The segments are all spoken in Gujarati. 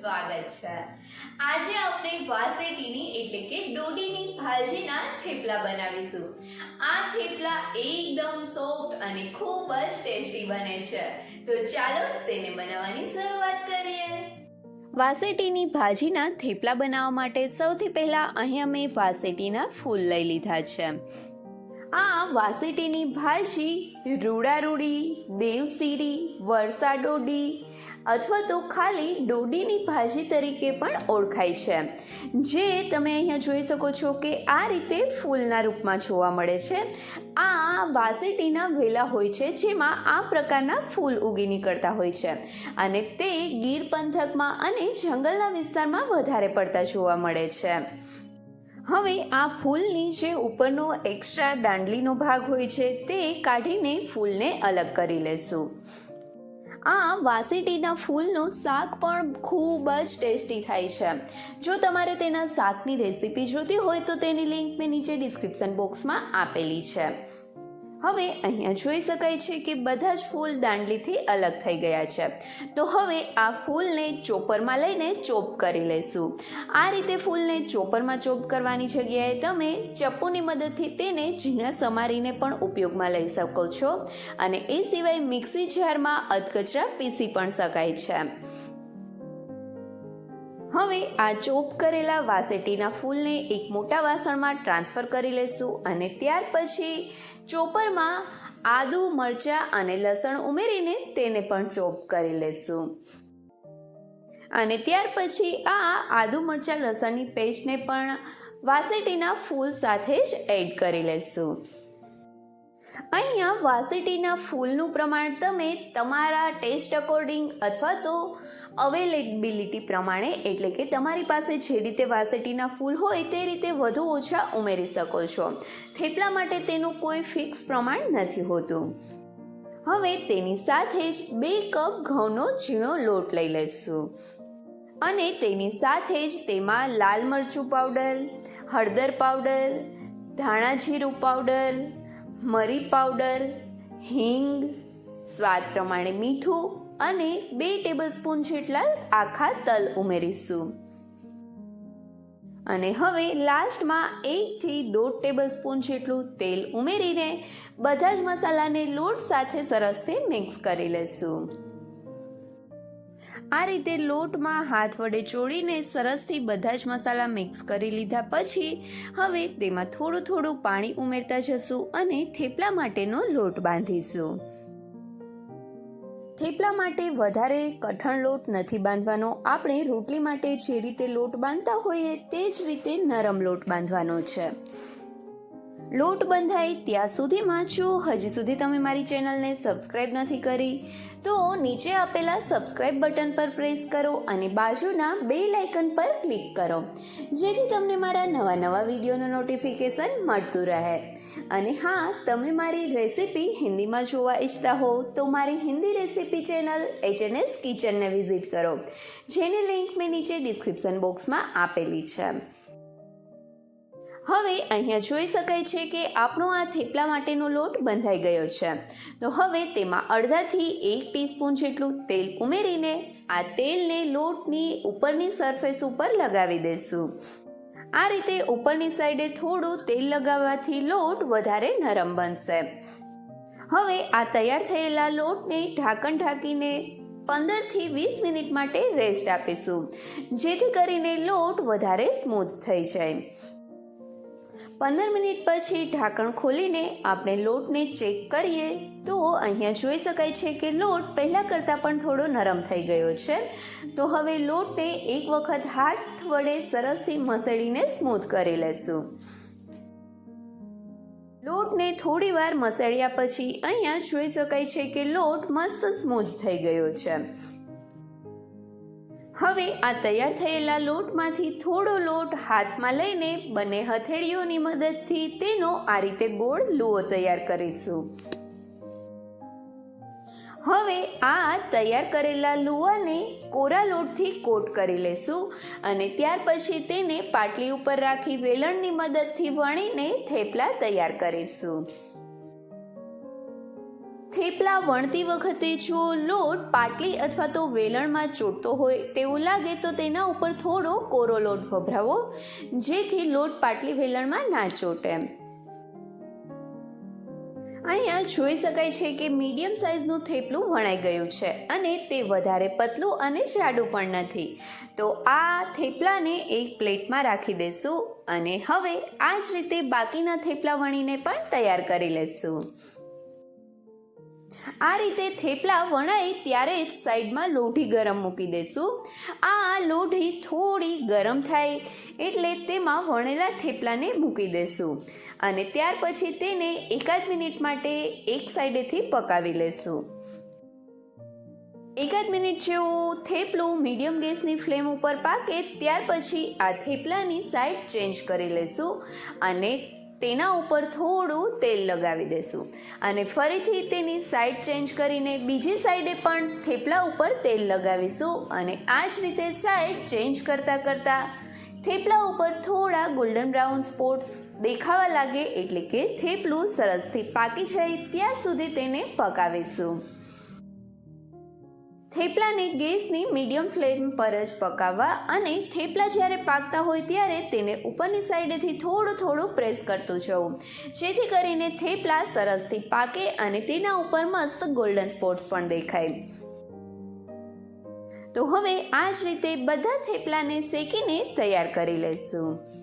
સ્વાગત છે. આજે આપણે વાસેટીની એટલે કે ડોડીની ભાજીના થેપલા બનાવીશું. આ થેપલા એકદમ સોફ્ટ અને ખૂબ જ ટેસ્ટી બને છે. તો ચાલો તેને બનાવવાની કરીએ વાસેટીની ભાજીના થેપલા બનાવવા માટે સૌથી પહેલાં અહીંયા મેં વાસેટીના ફૂલ લઈ લીધા છે. આ વાસેટીની ભાજી રૂડારૂડી દેવસીરી વરસા ડોડી અથવા તો ખાલી ડોડીની ભાજી તરીકે પણ ઓળખાય છે. જે તમે અહીંયા જોઈ શકો છો કે આ રીતે ફૂલના રૂપમાં જોવા મળે છે. આ વાસેટીના વેલા હોય છે, જેમાં આ પ્રકારના ફૂલ ઉગી નીકળતા હોય છે. અને તે ગીર પંથકમાં અને જંગલના વિસ્તારમાં વધારે પડતા જોવા મળે છે. હવે આ ફૂલની જે ઉપરનો એક્સ્ટ્રા દાંડલીનો ભાગ હોય છે, તે કાઢીને ફૂલને અલગ કરી લેશું. આ વાસેટીના ફૂલનું શાક પણ ખૂબ જ ટેસ્ટી થાય છે. જો તમારે તેના શાકની રેસીપી જોતી હોય તો તેની લિંક મેં નીચે ડિસ્ક્રિપ્શન બોક્સમાં આપેલી છે. હવે અહીંયા જોઈ શકાય છે કે બધા જ ફૂલ દાંડલીથી અલગ થઈ ગયા છે. તો હવે આ ફૂલને ચોપરમાં લઈને ચોપ કરી લેશું. આ રીતે ફૂલને ચોપરમાં ચોપ કરવાની જગ્યાએ તમે ચપ્પુની મદદથી તેને ઝીણા સમારીને પણ ઉપયોગમાં લઈ શકો છો. અને એ સિવાય મિક્સી જારમાં અધકચરા પીસી પણ શકાય છે. હવે આ ચોપ કરેલા વાસેટીના ફૂલને એક મોટા વાસણમાં ટ્રાન્સફર કરી લેશું અને ત્યાર પછી ચોપરમાં આદુ, મરચાં અને લસણ ઉમેરીને તેને પણ ચોપ કરી લેશું. અને ત્યાર પછી આ આદુ, મરચાં, લસણની પેસ્ટને પણ વાસેટીના ફૂલ સાથે જ એડ કરી લેશું. અહીંયા વાસેટીના ફૂલનું પ્રમાણ તમે તમારા ટેસ્ટ અકોર્ડિંગ અથવા તો અવેલેબિલિટી પ્રમાણે, એટલે કે તમારી પાસે જે રીતે વાસેટીના ફૂલ હોય તે રીતે વધુ ઓછા ઉમેરી શકો છો. થેપલા માટે તેનું કોઈ ફિક્સ પ્રમાણ નથી હોતું. હવે તેની સાથે જ બે કપ ઘઉંનો ઝીણો લોટ લઈ લઈશું. અને તેની સાથે જ તેમાં લાલ મરચું પાવડર, હળદર પાવડર, ધાણા જીરું પાવડર મરી પાવડર, હિંગ, સ્વાદ પ્રમાણે મીઠું અને બે ટેબલસ્પૂન જેટલા આખા તલ ઉમેરીશું. અને હવે લાસ્ટમાં એકથી દોઢ ટેબલસ્પૂન જેટલું તેલ ઉમેરીને બધા જ મસાલાને લોટ સાથે સરસથી મિક્સ કરી લેશું. આ રીતે લોટમાં હાથ વડે ચોળીને સરસથી બધા જ મસાલા મિક્સ કરી લીધા પછી હવે તેમાં થોડું થોડું પાણી ઉમેરતા જશું અને થેપલા માટેનો લોટ બાંધીશું. થેપલા માટે વધારે કઠણ લોટ નથી બાંધવાનો. આપણે રોટલી માટે જે રીતે લોટ બાંધતા હોઈએ તે જ રીતે નરમ લોટ બાંધવાનો છે. લોટ બંધાય ત્યાં સુધીમાં જો હજી સુધી તમે મારી ચેનલને સબસ્ક્રાઈબ નથી કરી, તો નીચે આપેલા સબસ્ક્રાઈબ બટન પર પ્રેસ કરો અને બાજુના બે લાઇકન પર ક્લિક કરો, જેથી તમને મારા નવા નવા વિડીયોનું નોટિફિકેશન મળતું રહે. અને હા, તમે મારી રેસીપી હિન્દીમાં જોવા ઈચ્છતા હો, તો મારી હિન્દી રેસીપી ચેનલ એચએનએસ કિચનને વિઝિટ કરો, જેની લિંક મેં નીચે ડિસ્ક્રિપ્શન બોક્સમાં આપેલી છે. હવે અહીંયા જોઈ શકાય છે કે આપણો આ થેપલા માટેનો લોટ બંધાઈ ગયો છે. તો હવે તેમાં અડધાથી એક ટીસ્પૂન જેટલું તેલ ઉમેરીને આ તેલને લોટની ઉપરની સરફેસ ઉપર લગાવી દઈશું. આ રીતે ઉપરની સાઈડે થોડું તેલ લગાવવાથી લોટ વધારે નરમ બનશે. હવે આ તૈયાર થયેલા લોટને ઢાંકણ ઢાંકીને પંદરથી વીસ મિનિટ માટે રેસ્ટ આપીશું, જેથી કરીને લોટ વધારે સ્મૂથ થઈ જાય. પંદર મિનિટ પછી ઢાંકણ ખોલીને આપણે લોટને ચેક કરીએ તો અહીંયા જોઈ શકાય છે કે લોટ પહેલાં કરતાં પણ થોડો નરમ થઈ ગયો છે. તો હવે લોટને એક વખત હાથ વડે સરસથી મસળીને સ્મૂથ કરી લેશું. લોટને થોડી વાર મસળ્યા પછી અહીંયા જોઈ શકાય છે કે લોટ મસ્ત સ્મૂથ થઈ ગયો છે. હવે આ તૈયાર થયેલા લોટમાંથી થોડો લોટ હાથમાં લઈને બંને હથેળીઓની મદદથી તેનો આ રીતે ગોળ લુઓ તૈયાર કરીશું. હવે આ તૈયાર કરેલા લુવાને કોરા લોટથી કોટ કરી લેશું અને ત્યાર પછી તેને પાટલી ઉપર રાખી વેલણની મદદથી વણીને થેપલા તૈયાર કરીશું. થેપલા વણતી વખતે જો લોટ પાટલી અથવા તો વેલણમાં ચોટતો હોય તેવું લાગે તો તેના ઉપર થોડો કોરો લોટ ભભરાવો, જેથી લોટ પાટલી વેલણમાં ના ચોટે. અહીંયા જોઈ શકાય છે કે મીડિયમ સાઇઝનું થેપલું વણાઈ ગયું છે અને તે વધારે પતલું અને જાડું પણ નથી. તો આ થેપલાને એક પ્લેટમાં રાખી દેશું અને હવે આ જ રીતે બાકીના થેપલા વણીને પણ તૈયાર કરી લેશું. આ રીતે થેપલા વણાય ત્યારે જ સાઈડમાં લોઢી ગરમ મૂકી દેશું. આ લોઢી થોડી ગરમ થાય એટલે તેમાં વણેલા થેપલાને મૂકી દેશું અને ત્યાર પછી તેને એકાદ મિનિટ માટે એક સાઈડેથી પકાવી લેશું. એકાદ મિનિટ જેવું થેપલું મીડિયમ ગેસની ફ્લેમ ઉપર પાકે ત્યાર પછી આ થેપલાની સાઈડ ચેન્જ કરી લેશું અને તેના ઉપર થોડું તેલ લગાવી દેશું. અને ફરીથી તેની સાઈડ ચેન્જ કરીને બીજી સાઈડે પણ થેપલા ઉપર તેલ લગાવીશું અને આ જ રીતે સાઈડ ચેન્જ કરતાં કરતાં થેપલા ઉપર થોડા ગોલ્ડન બ્રાઉન સ્પોટ્સ દેખાવા લાગે એટલે કે થેપલું સરસથી પાકી જાય ત્યાં સુધી તેને પકાવીશું. થેપલાને ગેસની મીડિયમ ફ્લેમ પર જ પકાવવા અને થેપલા જ્યારે પાકતા હોય ત્યારે તેને ઉપરની સાઈડેથી થોડું થોડું પ્રેસ કરતું જવું. જેથી કરીને થેપલા સરસથી પાકે અને તેના ઉપર મસ્ત ગોલ્ડન સ્પોટ્સ પણ દેખાય. તો હવે આ જ રીતે બધા થેપલાને શેકીને તૈયાર કરી લઈશું.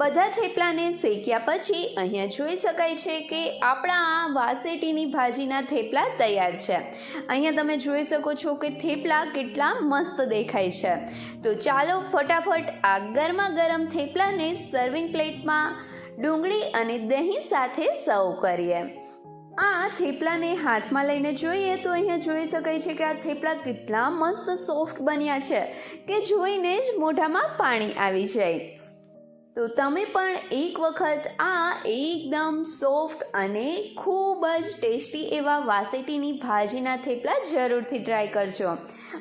બધા થેપલાને શેક્યા પછી અહીંયા જોઈ શકાય છે કે આપણા આ વાસેટીની ભાજીના થેપલા તૈયાર છે. અહીંયા તમે જોઈ શકો છો કે થેપલા કેટલા મસ્ત દેખાય છે. તો ચાલો ફટાફટ આ ગરમા ગરમ થેપલાને સર્વિંગ પ્લેટમાં ડુંગળી અને દહીં સાથે સર્વ કરીએ. આ થેપલાને હાથમાં લઈને જોઈએ તો અહીંયા જોઈ શકાય છે કે આ થેપલા કેટલા મસ્ત સોફ્ટ બન્યા છે કે જોઈને જ મોઢામાં પાણી આવી જાય. તો તમે પણ એક વખત આ એકદમ સોફ્ટ અને ખૂબ જ ટેસ્ટી એવા વાસેટીની ભાજીના થેપલા જરૂરથી ટ્રાય કરજો.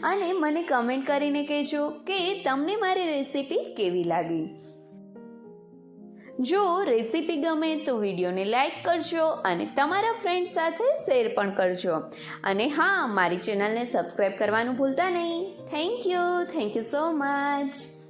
અને મને કમેન્ટ કરીને કહેજો કે તમને મારી રેસીપી કેવી લાગી? જો રેસીપી ગમે તો વિડીયોને લાઈક કરજો અને તમારા ફ્રેન્ડ સાથે શેર પણ કરજો. અને હા, મારી ચેનલને સબસ્ક્રાઈબ કરવાનું ભૂલતા નહીં. Thank you. Thank you so much.